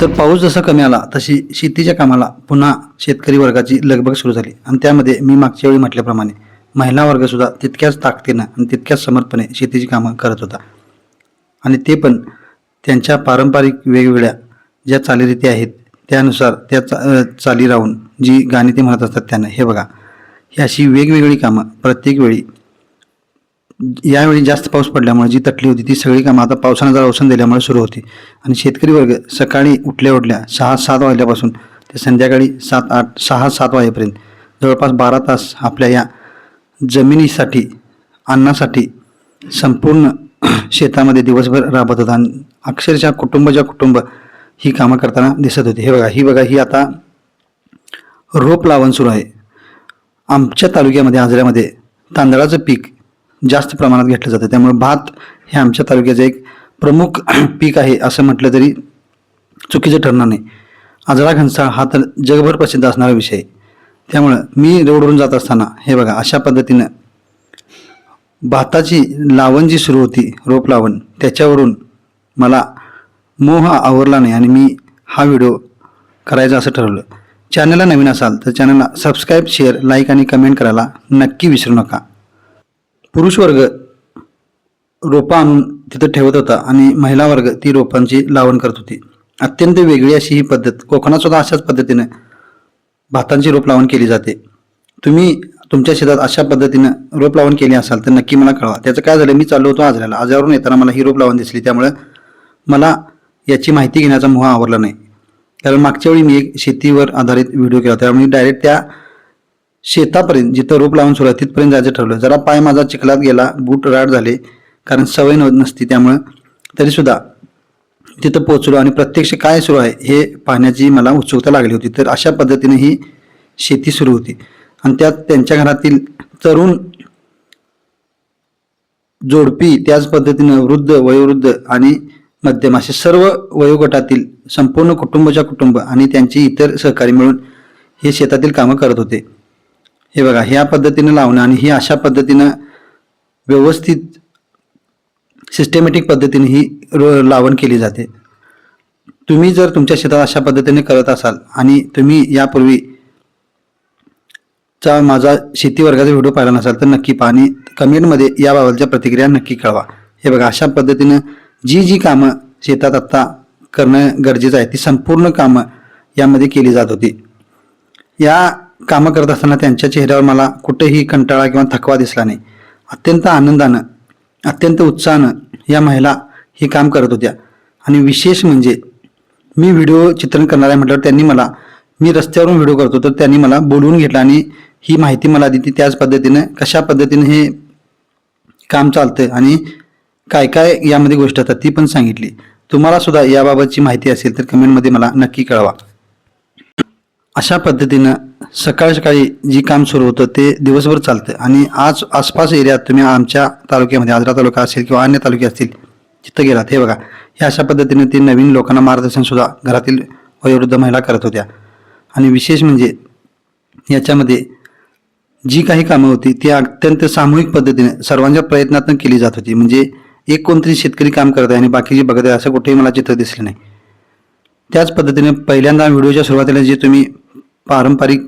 तर पाऊस जसा कमी आला तशी शेतीच्या कामाला पुन्हा शेतकरी वर्गाची लगबग सुरू झाली. आणि त्यामध्ये मी मागच्या वेळी म्हटल्याप्रमाणे महिला वर्गसुद्धा तितक्याच ताकदीनं आणि तितक्याच समर्थपणे शेतीची कामं करत होता. आणि ते पण त्यांच्या पारंपरिक वेगवेगळ्या ज्या चालीरीती आहेत त्यानुसार त्या चा चाली राहून जी गाणी ते म्हणत असतात त्यांना हे बघा ही अशी वेगवेगळी कामं प्रत्येक वेळी यावेळी जास्त पाऊस पडल्यामुळे जी तटली होती ती सगळी कामं आता पावसानं जरा अवसान दिल्यामुळे सुरू होती. आणि शेतकरी वर्ग सकाळी उठल्या उठल्या सहा सात वाजल्यापासून ते संध्याकाळी सात आठ सहा सात वाजेपर्यंत जवळपास बारा तास आपल्या या जमिनीसाठी अन्नासाठी संपूर्ण शेतामध्ये दिवसभर राबत होता. आणि अक्षरशः कुटुंबच्या कुटुंब ही कामं करताना दिसत होती. हे बघा ही बघा ही आता रोप लावण सुरू आहे. आमच्या तालुक्यामध्ये आजऱ्यामध्ये तांदळाचं पीक जास्त प्रमाणात घेतलं जातं. त्यामुळे भात हे आमच्या तालुक्याचं एक प्रमुख पीक आहे असं म्हटलं तरी चुकीचं ठरणार नाही. आजरा घनसाळ हा तर जगभर प्रसिद्ध असणारा विषय आहे. त्यामुळं मी रोडवरून जात असताना हे बघा अशा पद्धतीनं भाताची लावण जी सुरू होती रोप लावण त्याच्यावरून मला मोह आवरला नाही आणि मी हा व्हिडिओ करायचा असं ठरवलं. चॅनलला नवीन असाल तर चॅनलला सबस्क्राईब शेअर लाईक आणि कमेंट करायला नक्की विसरू नका. पुरुष वर्ग रोपं आणून तिथं ठेवत होता आणि महिला वर्ग ती रोपांची लावण करत होती. अत्यंत वेगळी अशी ही पद्धत कोकणात सुद्धा अशाच पद्धतीनं भातांची रोप लावण केली जाते. तुम्ही तुमच्या शेतात अशा पद्धतीनं रोप लावण केली असाल तर नक्की मला कळवा. त्याचं काय झालं? मी चाललो होतो आजऱ्याला. आजऱ्यावरून येताना मला ही रोप लावण दिसली. त्यामुळं मला याची माहिती घेण्याचा मोह आवडला नाही. कारण मागच्या वेळी मी एक शेतीवर आधारित व्हिडिओ केला होता. त्यामुळे डायरेक्ट त्या शेतापर्यंत जिथं रोप लावून सुरू आहे तिथपर्यंत जायचं ठरवलं. जरा पाय माझा चिखलात गेला बूट राड झाले कारण सवय नव नसती त्यामुळं. तरीसुद्धा तिथं पोचलो आणि प्रत्यक्ष काय सुरू आहे हे पाहण्याची मला उत्सुकता लागली होती. तर अशा पद्धतीने ही शेती सुरू होती. आणि त्यात त्यांच्या घरातील तरुण जोडपी त्याच पद्धतीनं वृद्ध वयोवृद्ध आणि मध्यम असे सर्व वयोगटातील संपूर्ण कुटुंबाच्या कुटुंब आणि त्यांची इतर सहकारी मिळून हे शेतातील कामं करत होते. हे बघा ह्या पद्धतीनं लावणं आणि ही अशा पद्धतीनं व्यवस्थित सिस्टमॅटिक पद्धतीने ही रो लावण केली जाते. तुम्ही जर तुमच्या शेतात अशा पद्धतीने करत असाल आणि तुम्ही यापूर्वी चा माझा शेती वर्गाचा व्हिडिओ पाहिला नसाल तर नक्की पहा आणि कमेंटमध्ये याबाबतच्या प्रतिक्रिया नक्की कळवा. हे बघा अशा पद्धतीनं जी जी कामं शेतात आत्ता करणं गरजेचं आहे ती संपूर्ण कामं यामध्ये केली जात होती. या कामं करत असताना त्यांच्या चेहऱ्यावर मला कुठेही कंटाळा किंवा थकवा दिसला नाही. अत्यंत आनंदानं अत्यंत उत्साहानं या महिला हे काम करत होत्या. आणि विशेष म्हणजे मी व्हिडिओ चित्रण करणार आहे म्हटल्यावर त्यांनी मला मी रस्त्यावरून व्हिडिओ करतो तर त्यांनी मला बोलवून घेतलं आणि ही माहिती मला दिली त्याच पद्धतीनं कशा पद्धतीने हे काम चालतं आणि काय काय यामध्ये गोष्ट असतात ती पण सांगितली. तुम्हाला सुद्धा याबाबतची माहिती असेल तर कमेंटमध्ये मला नक्की कळवा. अशा पद्धतीनं सकाळी सकाळी जी काम सुरू होतं ते दिवसभर चालतं. आणि आज आसपास एरियात तुम्ही आमच्या तालुक्यामध्ये आजरा तालुका असेल किंवा अन्य तालुके असतील तिथं गेलात हे बघा. हे अशा पद्धतीने ते नवीन लोकांना मार्गदर्शन सुद्धा घरातील वयोवृद्ध महिला करत होत्या. आणि विशेष म्हणजे याच्यामध्ये जी काही कामं होती ती अत्यंत सामूहिक पद्धतीने सर्वांच्या प्रयत्नातून केली जात होती. म्हणजे एक कोणतरी शेतकरी काम करत आहे आणि बाकीची बघत आहे असं कुठेही मला चित्र दिसलं नाही. त्याच पद्धतीने पहिल्यांदा व्हिडिओच्या सुरुवातीला जे तुम्ही पारंपरिक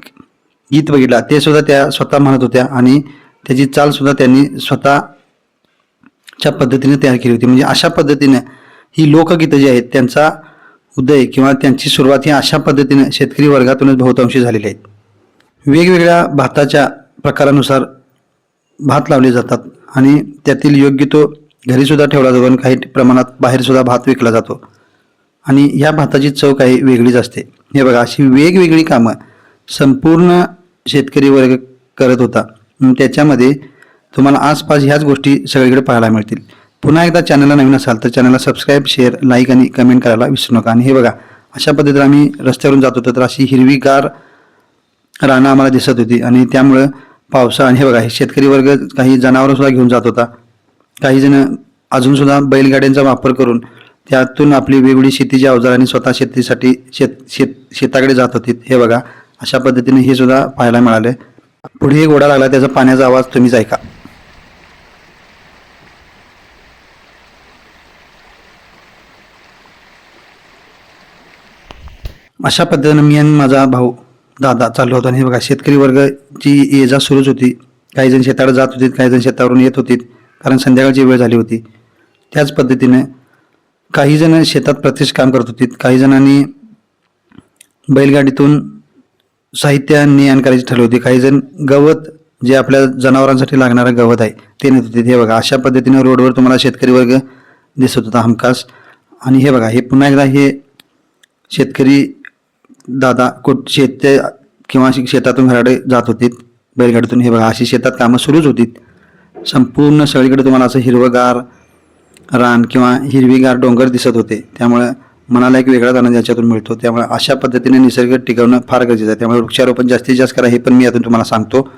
गीत बघितला. ते सुद्धा त्या स्वतः म्हणत होत्या आणि त्याची चाल सुद्धा त्यांनी स्वतःच्या पद्धतीने तयार केली होती. म्हणजे अशा पद्धतीने ही लोकगीतं जी आहेत त्यांचा उदय किंवा त्यांची सुरुवात ही अशा पद्धतीने शेतकरी वर्गातूनच बहुतांशी झालेली आहेत. वेगवेगळ्या भाताच्या प्रकारानुसार भात लावले जातात आणि त्यातील योग्य तो घरीसुद्धा ठेवला जातो आणि काही प्रमाणात बाहेरसुद्धा भात विकला जातो. आणि ह्या भाताची चव काही वेगळीच असते. हे बघा अशी वेगवेगळी कामं संपूर्ण शेतकरी वर्ग करत होता. त्याच्यामध्ये तुम्हाला आसपास ह्याच गोष्टी सगळीकडे पाहायला मिळतील. पुन्हा एकदा चॅनलला नवीन असाल तर चॅनलला सबस्क्राईब शेअर लाईक आणि कमेंट करायला विसरू नका. आणि हे बघा अशा पद्धतीनं आम्ही रस्त्यावरून जात होतो तर अशी हिरवीगार रानं आम्हाला दिसत होती. आणि त्यामुळं पावसा आणि हे बघा हे शेतकरी वर्ग काही जनावरंसुद्धा घेऊन जात होता. काही जण अजूनसुद्धा बैलगाड्यांचा वापर करून त्यातून आपली वेगवेगळी शेतीची अवजारांनी स्वतः शेतीसाठी शेत शेत शेताकडे जात होती हे बघा. अशा पद्धतीने हे सुद्धा पाहायला मिळाले. पुढे एक ओढा लागला त्याचा पाण्याचा आवाज तुम्हीच ऐका. अशा पद्धतीनं मी आणि माझा भाऊ दादा चाललो होतो. आणि हे बघा शेतकरी वर्गाची ये जा सुरूच होती. काही जण शेताकडे जात होतीत काही जण शेतावरून येत होती कारण संध्याकाळची वेळ झाली होती. त्याच पद्धतीने काही जण शेतात प्रत्यक्ष काम करत होती. काही जणांनी बैलगाडीतून साहित्य ने आण करायची ठरवली होती. काही जण गवत जे आपल्या जनावरांसाठी लागणारं गवत आहे ते नेत होते. हे बघा अशा पद्धतीने रोडवर तुम्हाला शेतकरी वर्ग दिसत होता हमखास. आणि हे बघा हे पुन्हा एकदा हे शेतकरी दादा कुठ शेत किंवा शेतातून घराकडे जात होते बैलगाडीतून. हे बघा अशी शेतात कामं सुरूच होती. संपूर्ण सगळीकडे तुम्हाला असं हिरवंगार रान किंवा हिरवीगार डोंगर दिसत होते. त्यामुळे मनाला एक वेगळाच आनंद याच्यातून मिळतो. त्यामुळे अशा पद्धतीने निसर्ग टिकवणं फार गरजेचं आहे. त्यामुळे वृक्षारोपण जास्तीत जास्त करा हे पण मी यातून तुम्हाला सांगतो.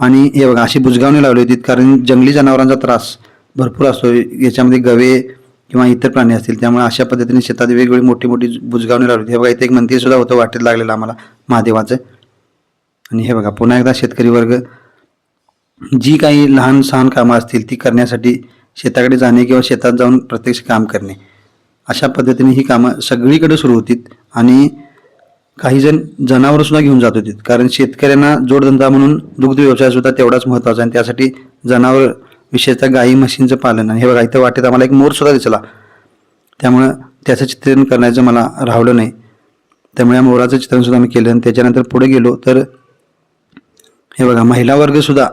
आणि हे बघा अशी बुजगावणी लावली होती कारण जंगली जनावरांचा त्रास भरपूर असतो. याच्यामध्ये गवे किंवा इतर प्राणी असतील. त्यामुळे अशा पद्धतीने शेतात वेगवेगळी मोठी मोठी बुजगावणी लावली होती. हे बघा इथे एक मंदिरसुद्धा होतं वाटेत लागलेलं आम्हाला महादेवाचं. आणि हे बघा पुन्हा एकदा शेतकरी वर्ग जी काही लहान सहान कामं असतील ती करण्यासाठी शेताकडे जाणे किंवा शेतात जाऊन प्रत्यक्ष काम करणे. अशा पद्धतीने ही कामं सगळीकडे सुरू होती आणि काही जण जनावरंसुद्धा घेऊन जात होती कारण शेतकऱ्यांना जोडधंदा म्हणून दुग्ध व्यवसायसुद्धा तेवढाच महत्त्वाचा आणि त्यासाठी जनावर विशेषतः गाई म्हशींचं पालन आणि हे बघा इथं वाटेत आम्हाला एक मोरसुद्धा दिसला. त्यामुळं त्याचं चित्रण करण्याचं मला राहवलं नाही. त्यामुळे या मोराचं चित्रणसुद्धा आम्ही मी केलं आणि त्याच्यानंतर पुढे गेलो तर हे बघा महिला वर्गसुद्धा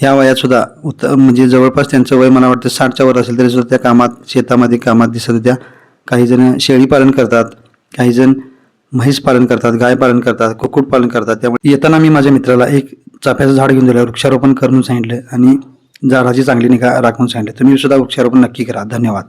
ह्या वयात सुद्धा उत म्हणजे जवळपास त्यांचं वय मला वाटतं साठच्या वर असेल तरी सुद्धा त्या कामात शेतामध्ये कामात दिसत होत्या. काही जण शेळी पालन करतात काही जण म्हैस पालन करतात गाय पालन करतात कुक्कुटपालन करतात. त्यामुळे येताना मी माझ्या मित्राला एक चाफ्याचं झाड घेऊन दिलं वृक्षारोपण करून सांगितलं आणि झाडाची चांगली निगा राखून सांगितलं. तुम्ही सुद्धा वृक्षारोपण नक्की करा. धन्यवाद.